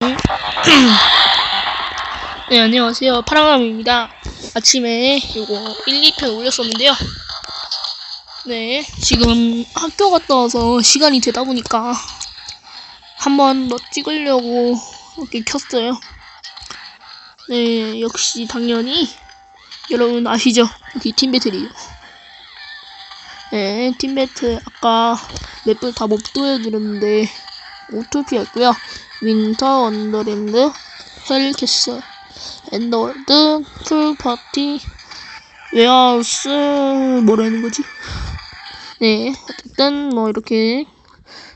네, 안녕하세요. 파랑함입니다. 아침에 요거 1, 2편 올렸었는데요. 네, 지금 학교 갔다 와서 시간이 되다 보니까 한번 더 찍으려고 이렇게 켰어요. 네, 역시 당연히 여러분 아시죠? 여기 팀배틀이요. 네, 팀배틀 아까 맵을 다 못 보여드렸는데 오토피였고요. 윈터 원더랜드 헬캐슬 엔더월드 풀파티 웨어하우스 뭐라는 거지? 네 어쨌든 뭐 이렇게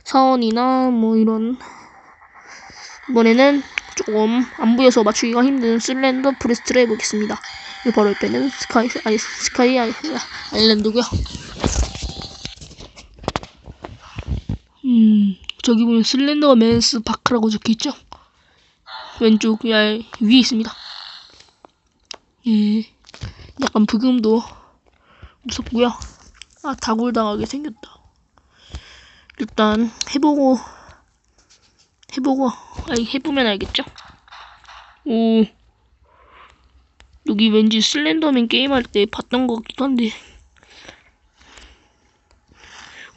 사원이나 뭐 이런 이번에는 조금 안 보여서 맞추기가 힘든 슬렌더 프레스트를 해보겠습니다. 이 바로 옆에는 스카이 아이 스카이 아이, 아일랜드고요. 음 저기 보면 슬렌더 맨스 파크라고 적혀있죠? 왼쪽 야, 위에 있습니다. 예, 약간 부금도 무섭고요. 아, 다굴당하게 생겼다. 일단 해보고 해보고 아니 해보면 알겠죠? 오 여기 왠지 슬렌더맨 게임할 때 봤던 것 같기도 한데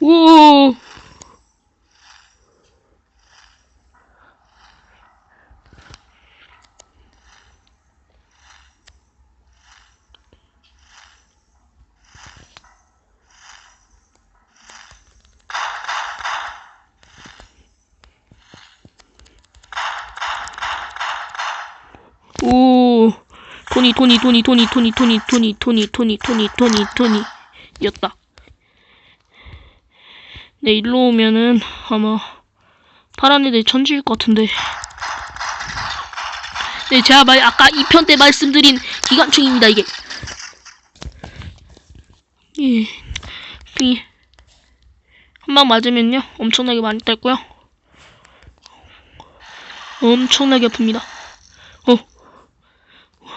오오 토니 토니 토니 토니 토니 토니 토니 토니 토니 토니 토니 토니 였다. 네 일로 오면은 아마 파란 애들 천지일 것 같은데. 네 제가 말 아까 2편 때 말씀드린 기관총입니다 이게. 예. 이한방 맞으면요 엄청나게 많이 딸고요. 엄청나게 아픕니다.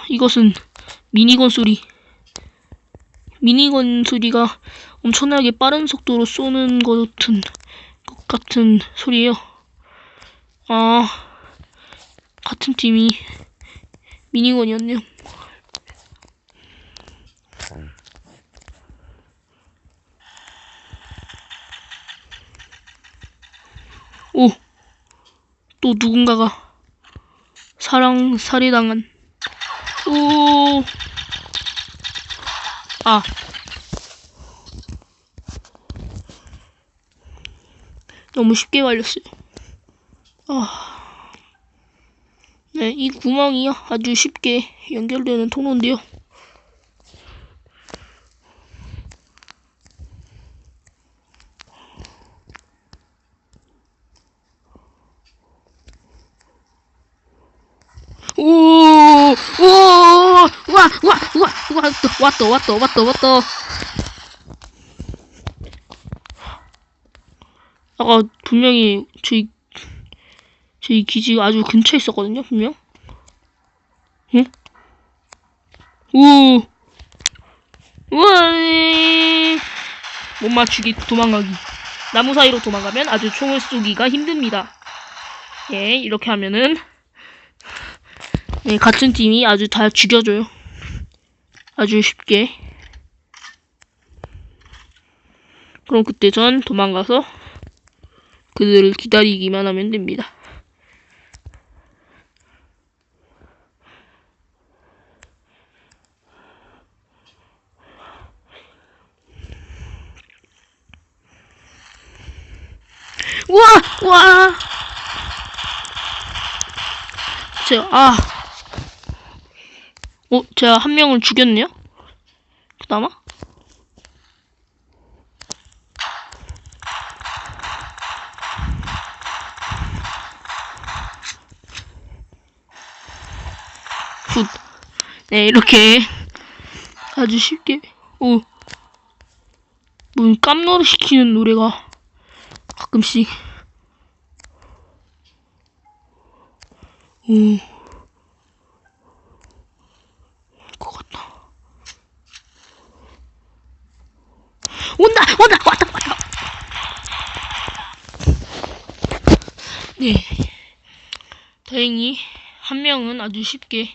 어. 이것은 미니건 소리. 미니건 소리가 엄청나게 빠른 속도로 쏘는 것 같은, 것 같은 소리예요. 아, 같은 팀이 미니건이었네요. 오, 또 누군가가 사랑 살해당한 오. 아. 너무 쉽게 말렸어요. 아. 네, 이 구멍이요. 아주 쉽게 연결되는 통로인데요. 오, 오, 와, 와, 와, 왔다, 왔다, 왔다, 왔다, 왔다. 아까 분명히 저희 저희 기지가 아주 근처에 있었거든요, 분명. 응? 오, 우와, 못 맞추기 도망가기. 나무 사이로 도망가면 아주 총을 쏘기가 힘듭니다. 예, 이렇게 하면은. 네, 같은 팀이 아주 다 죽여줘요. 아주 쉽게. 그럼 그때 전 도망가서 그들을 기다리기만 하면 됩니다. 우와! 우와! 제가, 아. 어, 제가 한 명을 죽였네요? 그나마? 굿. 네, 이렇게 아주 쉽게, 오. 뭐, 깜놀 시키는 노래가 가끔씩. 오. 것 같다. 온다! 온다! 왔다! 왔다! 네. 다 다행히 한 명은 아주 쉽게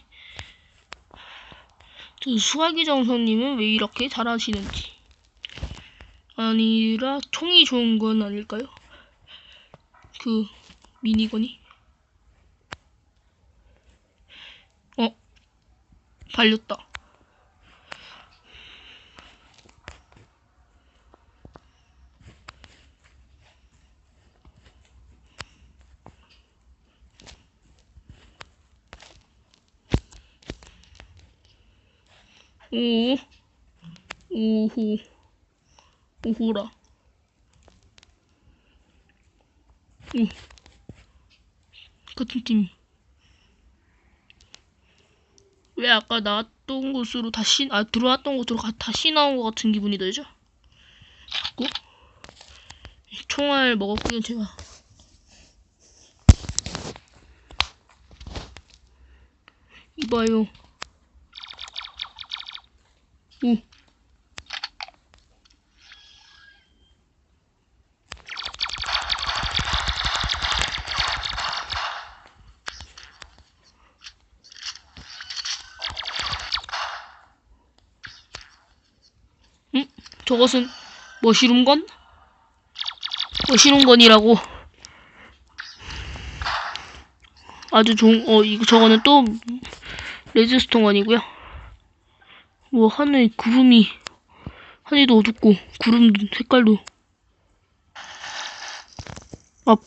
저 수화기 정선님은 왜 이렇게 잘하시는지 아니라 총이 좋은 건 아닐까요? 그 미니건이 어 발렸다 오 오호 오호라 오 같은 팀. 왜 아까 나왔던 곳으로 다시 아 들어왔던 곳으로 가- 다시 나온 것 같은 기분이 들죠? 자꾸 총알 먹었고요 제가. 이봐요. 오. 응? 저것은 머시룸건? 머시룸건이라고 아주 좋은 어 이거 저거는 또 레드스톤건이고요 뭐 하늘 구름이 하늘도 어둡고 구름 색깔도 아 어?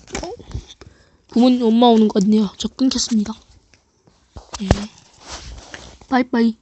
부모님 엄마 오는 것 같네요 저 끊겠습니다 네. 빠이빠이